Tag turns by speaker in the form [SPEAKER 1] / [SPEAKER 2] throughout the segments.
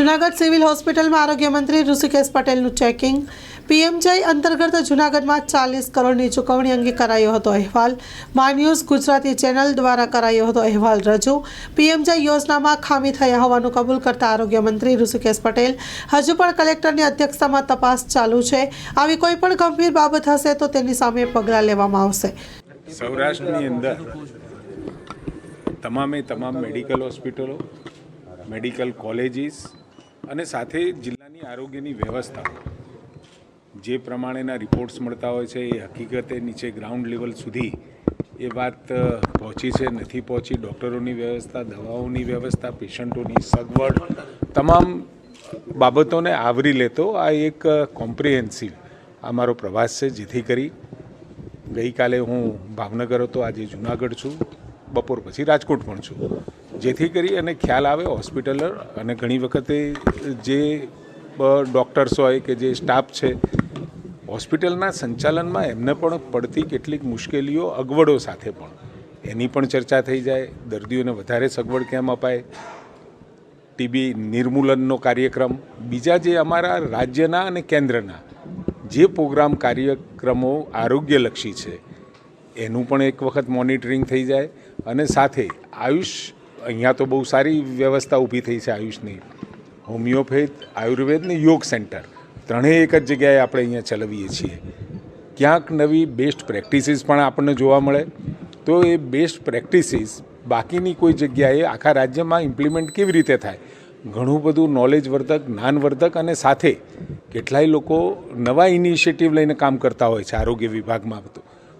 [SPEAKER 1] Junagadh civil હોસ્પિટલમાં આરોગ્ય મંત્રી ઋષિકેશ પટેલનું ચેકિંગ. પીએમજય અંતર્ગત જુનાગઢમાં ચાલીસ કરોડની ચૂકવણી અંગે કરાયો હતો અહેવાલ. મા ન્યૂઝ ગુજરાતી ચેનલ દ્વારા કરાયો હતો અહેવાલ રજૂ. પીએમજય યોજનામાં ખામી થયા હોવાનું કબૂલ કરતા આરોગ્ય મંત્રી ઋષિકેશ પટેલ, હજુ પણ કલેક્ટરની અધ્યક્ષતામાં તપાસ ચાલુ છે. આવી કોઈ પણ ગંભીર બાબત હશે તો તેની સામે પગલાં લેવામાં આવશે.
[SPEAKER 2] સૌરાષ્ટ્રની અંદર તમામે તમામ મેડિકલ હોસ્પિટલો, મેડિકલ કોલેજીસ અને સાથે જિલ્લાની આરોગ્યની વ્યવસ્થા. જે પ્રમાણેના રિપોર્ટ્સ મળતા હોય છે, એ હકીકતે નીચે ગ્રાઉન્ડ લેવલ સુધી એ વાત પહોંચી છે, નથી પહોંચી. ડૉક્ટરોની વ્યવસ્થા, દવાઓની વ્યવસ્થા, પેશન્ટોની સગવડ, તમામ બાબતોને આવરી લેતો આ એક કોમ્પ્રિહેન્સિવ આ મારો પ્રવાસ છે. જેથી કરી ગઈકાલે હું ભાવનગર હતો, આજે જુનાગઢ છું. બપોર પછી રાજકોટ પણ છું. જેથી કરી અને ખ્યાલ આવે હોસ્પિટલર અને ઘણી વખતે જે ડૉક્ટર્સ હોય કે જે સ્ટાફ છે, હોસ્પિટલના સંચાલનમાં એમને પણ પડતી કેટલીક મુશ્કેલીઓ અગવડો સાથે પણ. એની પણ ચર્ચા થઈ જાય, દર્દીઓને વધારે સગવડ કેમ અપાય? ટીબી નિર્મૂલનનો કાર્યક્રમ. બીજા જે અમારા રાજ્યના અને કેન્દ્રના જે પ્રોગ્રામ કાર્યક્રમો આરોગ્યલક્ષી છે, એનું પણ એક વખત મોનિટરિંગ થઈ જાય. અને સાથે આયુષ અહીંયા તો બહુ સારી વ્યવસ્થા ઊભી થઈ છે આયુષની. હોમિયોપેથ, આયુર્વેદ ને યોગ સેન્ટર. ત્રણેય એક જ જગ્યાએ આપણે અહીંયા ચલાવીએ છીએ. ક્યાંક નવી બેસ્ટ પ્રેક્ટિસીસ પણ આપણને જોવા મળે. તો એ બેસ્ટ પ્રેક્ટિસીસ બાકીની કોઈ જગ્યાએ આખા રાજ્યમાં ઇમ્પ્લિમેન્ટ કેવી રીતે થાય? ઘણું બધું નોલેજવર્ધક જ્ઞાનવર્ધક અને સાથે કેટલાય લોકો નવા ઇનિશિયેટિવ લઈને કામ કરતા હોય છે આરોગ્ય વિભાગમાં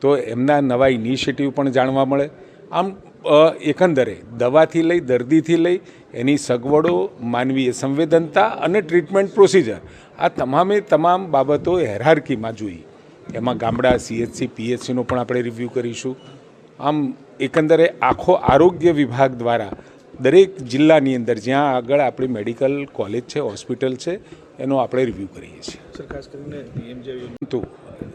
[SPEAKER 2] તો. એમના નવા ઇનિશિયેટિવ પણ જાણવા મળે. આમ એકંદરે દવાથી લઈ દર્દીથી લઈ એની સગવડો માનવીય સંવેદનતા અને ટ્રીટમેન્ટ પ્રોસિજર. આ તમામે તમામ બાબતો હેરાર્કીમાં જોઈ. એમાં ગામડા સીએચસી પીએચસીનો પણ આપણે રિવ્યૂ કરીશું. આમ એકંદરે આખો આરોગ્ય વિભાગ દ્વારા દરેક જિલ્લાની અંદર જ્યાં આગળ આપણી મેડિકલ કોલેજ છે હોસ્પિટલ છે એનો આપણે રિવ્યૂ કરીએ છીએ.
[SPEAKER 3] સર ખાસ કરીને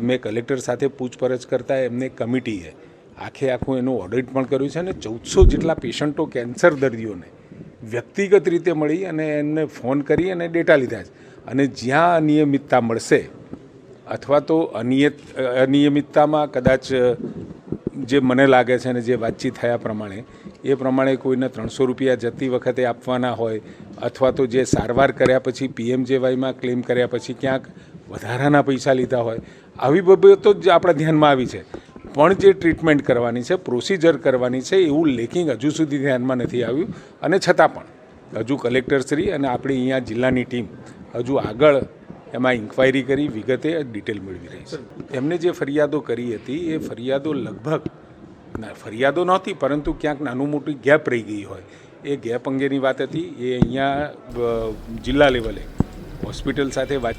[SPEAKER 2] મેં કલેક્ટર સાથે પૂછપરછ કરતાં એમને કમિટીએ આખે આખું એનું ઓડિટ પણ કર્યું છે અને ચૌદસો જેટલા પેશન્ટો કેન્સર દર્દીઓને વ્યક્તિગત રીતે મળી અને એમને ફોન કરી અને ડેટા લીધા છે. અને જ્યાં અનિયમિતતા મળશે અથવા તો અનિયત, અનિયમિતતામાં કદાચ જે મને લાગે છે અને જે વાતચીત થયા પ્રમાણે, એ પ્રમાણે કોઈને ત્રણસો રૂપિયા જતી વખતે આપવાના હોય અથવા તો જે સારવાર કર્યા પછી પીએમજેવાયમાં ક્લેમ કર્યા પછી ક્યાંક વધારાના પૈસા લીધા હોય, આવી બાબતો જ આપણા ધ્યાનમાં આવી છે. પણ જે ટ્રીટમેન્ટ કરવાની છે પ્રોસિજર કરવાની છે, એવું લેકિંગ હજુ સુધી ધ્યાનમાં નથી આવ્યું. અને છતાં પણ, હજુ કલેક્ટરશ્રી અને આપણી અહીંયા જિલ્લાની ટીમ હજુ આગળ એમાં ઇન્ક્વાયરી કરી, વિગતે ડિટેલ મેળવી રહી છે. એમને જે ફરિયાદો કરી હતી, એ ફરિયાદો લગભગ ફરિયાદો નહોતી, પરંતુ ક્યાંક નાનું મોટી ગેપ રહી ગઈ હોય. એ ગેપ અંગેની વાત હતી. એ અહીંયા જિલ્લા લેવલે હોસ્પિટલ સાથે વાત